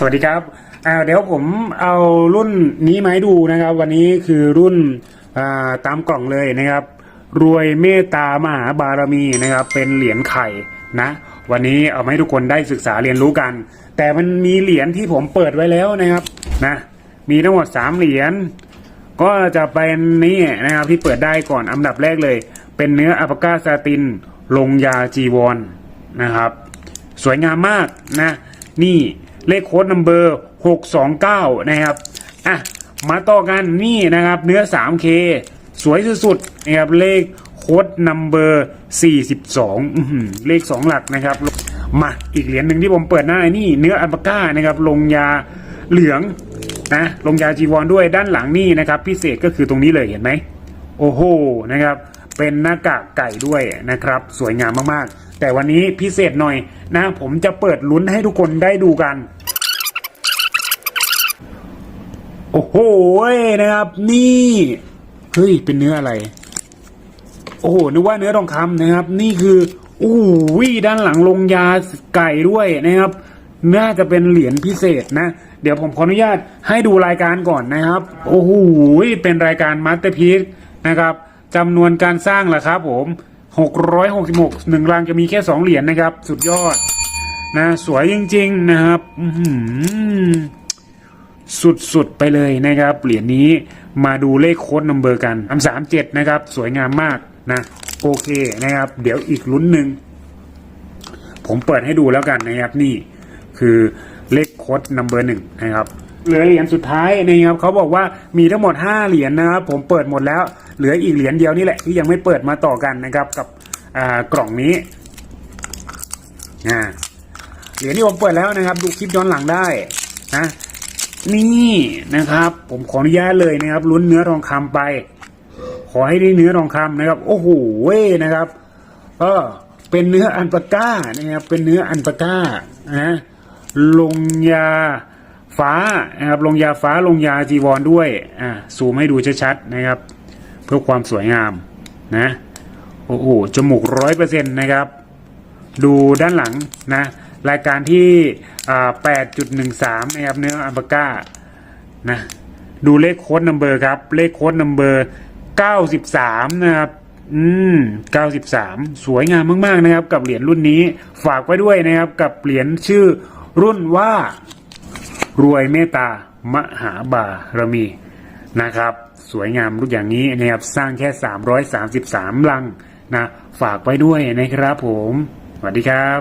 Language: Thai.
สวัสดีครับอ่าเดี๋ยวผมเอารุ่นนี้มาให้ดูนะครับ วันนี้คือรุ่นอ่าตามกล่องเลยนะครับ รวยเมตตามหาบารมีนะครับ เป็นเหรียญไข่นะ วันนี้เอามาให้ทุกคนได้ศึกษาเรียนรู้กัน แต่มันมีเหรียญที่ผมเปิดไว้แล้วนะครับนะมีทั้งหมดสามเหรียญก็จะเป็นนี่นะครับที่เปิดได้ก่อนอันดับแรกเลย เป็นเนื้ออัปกาซาตินลงยาจีวรนนะครับ สวยงามมากนะ นี่ เลขโค้ดนัมเบอร์629 นะครับ อะ มาต่อกันนี่นะครับ เนื้อ 3K สวยสุดๆนะครับเลขโค้ดนัมเบอร์42อื้อหือเลข 2 หลักนะครับ มาอีกเหรียญหนึ่งที่ผมเปิดหน้านี่เนื้ออัลปาก้านะครับ ลงยาเหลืองนะลงยาจีวรด้วยด้านหลังนี่นะครับ พิเศษก็คือตรงนี้เลยเห็นไหมโอ้โหนะครับ เป็นหน้ากากไก่ด้วยนะครับ สวยงามมากๆ แต่วันนี้พิเศษหน่อยนะผมจะเปิดลุ้นให้ทุกคนได้ดูกัน โอ้โหนะครับ นี่เฮ้ยเป็นเนื้ออะไร โอ้โหนึกว่าเนื้อทองคำนะครับ นี่คืออู้วิด้านหลังลงยาไก่ด้วยนะครับ น่าจะเป็นเหรียญพิเศษนะ เดี๋ยวผมขออนุญาตให้ดูรายการก่อนนะครับ โอ้โหเป็นรายการมาสเตอร์พีซนะครับจำนวนการสร้างล่ะครับ ผม666หนึ่งรังจะมีแค่2เหรียญนะครับ สุดยอด นะ สวยจริง ๆ นะครับ อื สุดๆไปเลยนะครับ เหรียญนี้มาดูเลขโค้ดนัมเบอร์กันอันสามเจ็ดนะครับ สวยงามมากนะโอเคนะครับ เดี๋ยวอีกลุ้นหนึ่งผมเปิดให้ดูแล้วกันนะครับนี่คือเลขโค้ดนัมเบอร์หนึ่งนะครับเหลือเหรียญสุดท้ายนะครับเขาบอกว่ามีทั้งหมดห้าเหรียญนะครับ ผมเปิดหมดแล้ว เหลืออีกเหรียญเดียวนี่แหละที่ยังไม่เปิดมาต่อกันนะครับ กับกล่องนี้เหรียญที่ผมเปิดแล้วนะครับ ดูคลิปย้อนหลังได้นะ นี่นะครับ ผมขออนุญาตเลยนะครับ ลุ้นเนื้อทองคำไป ขอให้ได้เนื้อทองคำนะครับ โอ้โหเว้นะครับก็เป็นเนื้ออันปาก้านะครับ เป็นเนื้ออันปาก้านะลงยาฟ้านะครับลงยาฟ้าลงยาจีวรด้วยอ่าซูมให้ดูชัดๆนะครับ เพื่อความสวยงามนะโอ้โหจมูกร้อยเปอร์เซ็นต์นะครับ ดูด้านหลังนะ รายการที่ อ่า8.13นะครับเนื้ออัลปาก้านะดูเลขโค้ดนัมเบอร์ครับ เลขโค้ดนัมเบอร์93นะครับอืม93สวยงามมาก ๆ นะครับ กับเหรียญรุ่นนี้ฝากไว้ด้วยนะครับ กับเหรียญชื่อรุ่นว่ารวยเมตตามหาบารมีนะครับ สวยงามรูปอย่างนี้นะครับ สร้างแค่ 333 ลังนะ ฝากไว้ด้วยนะครับผม สวัสดีครับ